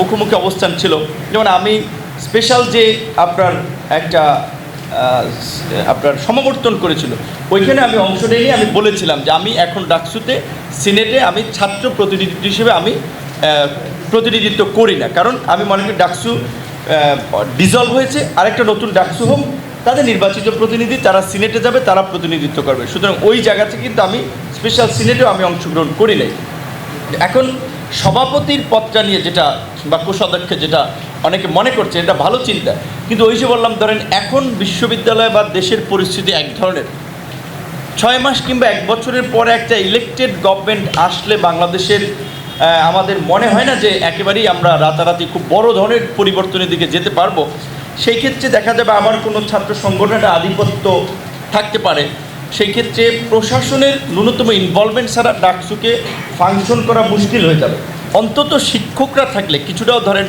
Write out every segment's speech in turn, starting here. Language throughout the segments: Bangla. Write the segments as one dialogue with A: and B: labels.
A: মুখোমুখি অবস্থান ছিল। যেমন আমি স্পেশাল যে আপনার একটা আপনার সমাবর্তন করেছিল, ওইখানে আমি অংশ নিয়ে আমি বলেছিলাম যে আমি এখন ডাকসুতে, সিনেটে আমি ছাত্র প্রতিনিধিত্ব হিসেবে আমি প্রতিনিধিত্ব করি না। কারণ আমি মনে করি ডাকসু ডিজলভ হয়েছে, আরেকটা নতুন ডাকসু হোক, তাদের নির্বাচিত প্রতিনিধি, তারা সিনেটে যাবে, তারা প্রতিনিধিত্ব করবে। সুতরাং ওই জায়গাতে কিন্তু আমি স্পেশাল সিনেটেও আমি অংশগ্রহণ করি নাই। এখন সভাপতির পদটা নিয়ে যেটা বা কোষাধ্যক্ষ যেটা অনেকে মনে করছে, এটা ভালো চিন্তা। কিন্তু ওই যে বললাম, ধরেন এখন বিশ্ববিদ্যালয় বা দেশের পরিস্থিতি এক ধরনের। ছয় মাস কিংবা এক বছরের পরে একটা ইলেকটেড গভর্নমেন্ট আসলে বাংলাদেশের আমাদের মনে হয় না যে একেবারেই আমরা রাতারাতি খুব বড় ধরনের পরিবর্তনের দিকে যেতে পারব। সেই ক্ষেত্রে দেখা যাবে আমার কোনো ছাত্র সংগঠনের আধিপত্য থাকতে পারে। সেই ক্ষেত্রে প্রশাসনের ন্যূনতম ইনভলভমেন্ট ছাড়া ডাকসুকে ফাংশন করা মুশকিল হয়ে যাবে। অন্তত শিক্ষকরা থাকলে, কিছুটাও ধরেন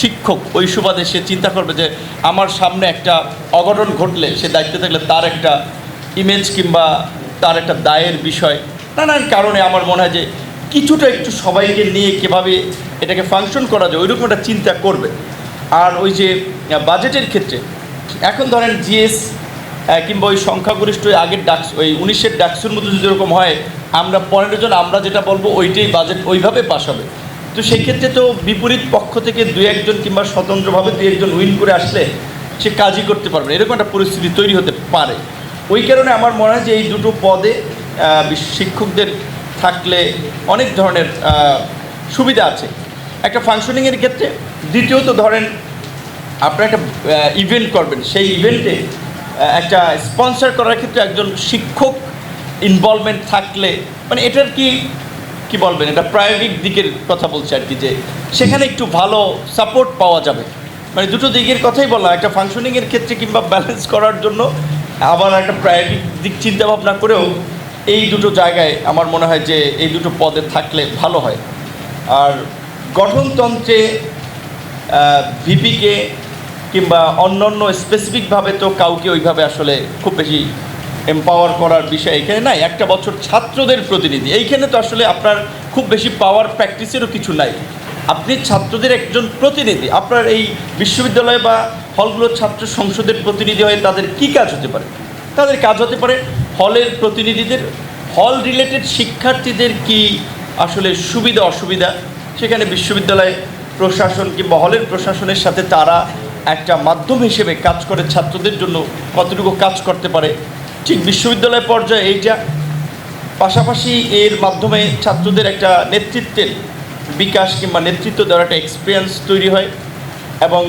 A: শিক্ষক ওই সুবাদে সে চিন্তা করবে যে আমার সামনে একটা অঘটন ঘটলে, সে দায়িত্বে থাকলে তার একটা ইমেজ কিংবা তার একটা দায়ের বিষয়, নানান কারণে আমার মনে হয় যে কিছুটা একটু সবাইকে নিয়ে কীভাবে এটাকে ফাংশন করা যায়, ওইরকম একটা চিন্তা করবে। আর ওই যে বাজেটের ক্ষেত্রে, এখন ধরেন জিএস কিংবা ওই সংখ্যাগরিষ্ঠ আগের ডাকস ওই উনিশের ডাকসুর মধ্যে যদি এরকম হয় আমরা পনেরো জন, আমরা যেটা বলব ওইটাই বাজেট ওইভাবে পাস হবে। তো সেই ক্ষেত্রে তো বিপরীত পক্ষ থেকে দু একজন কিংবা স্বতন্ত্রভাবে দু একজন উইন করে আসলে সে কাজই করতে পারবে এরকম একটা পরিস্থিতি তৈরি হতে পারে। ওই কারণে আমার মনে হয় যে এই দুটো পদে শিক্ষকদের থাকলে অনেক ধরনের সুবিধা আছে। একটা ফাংশনিংয়ের ক্ষেত্রে, দ্বিতীয়ত ধরেন আপনারা একটা ইভেন্ট করবেন। সেই ইভেন্টে একটা স্পন্সর করার ক্ষেত্রে একজন শিক্ষক ইনভলভমেন্ট থাকলে মানে এটার কি কি বলবেন? এটা প্রায়োগিক দিকের কথা বলছে আর কি, যে সেখানে একটু ভালো সাপোর্ট পাওয়া যাবে। মানে দুটো দিকের কথাই বললাম, একটা ফাংশনিংয়ের ক্ষেত্রে কিংবা ব্যালেন্স করার জন্য আবার একটা প্রায়োগিক দিক চিন্তা ভাবনা করেও এই দুটো জায়গায় আমার মনে হয় যে এই দুটো পদে থাকলে ভালো হয়। আর গঠনতন্ত্রে ভিপিকে কিংবা অন্য অন্য স্পেসিফিকভাবে তো কাউকে ওইভাবে আসলে খুব বেশি এম্পাওয়ার করার বিষয়। এখানে নাই একটা বছর ছাত্রদের প্রতিনিধি। এইখানে তো আসলে আপনার খুব বেশি পাওয়ার প্র্যাকটিসেরও কিছু নাই। আপনি ছাত্রদের একজন প্রতিনিধি। আপনার এই বিশ্ববিদ্যালয় বা হলগুলোর ছাত্র সংসদের প্রতিনিধি হয়ে তাদের কি কাজ হতে পারে? তাদের কাজ হতে পারে হলের প্রতিনিধিদের। হল রিলেটেড শিক্ষার্থীদের কি আসলে সুবিধা, অসুবিধা? সেখানে বিশ্ববিদ্যালয় প্রশাসন কিংবা হলের প্রশাসনের সাথে তারা একটা মাধ্যম হিসেবে কাজ করে ছাত্রদের জন্য কতটুকু কাজ করতে পারে? ঠিক বিশ্ববিদ্যালয় পর্যায়ে এইটা পাশাপাশি এর মাধ্যমে ছাত্রদের একটা নেতৃত্বের বিকাশ কিংবা নেতৃত্ব দেওয়ার একটা এক্সপিরিয়েন্স তৈরি হয়। এবং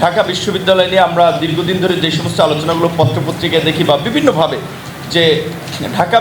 A: ঢাকা বিশ্ববিদ্যালয় নিয়ে আমরা দীর্ঘদিন ধরে যে সমস্ত আলোচনাগুলো, পত্রপত্রিকায় দেখি বা বিভিন্নভাবে যে ঢাকা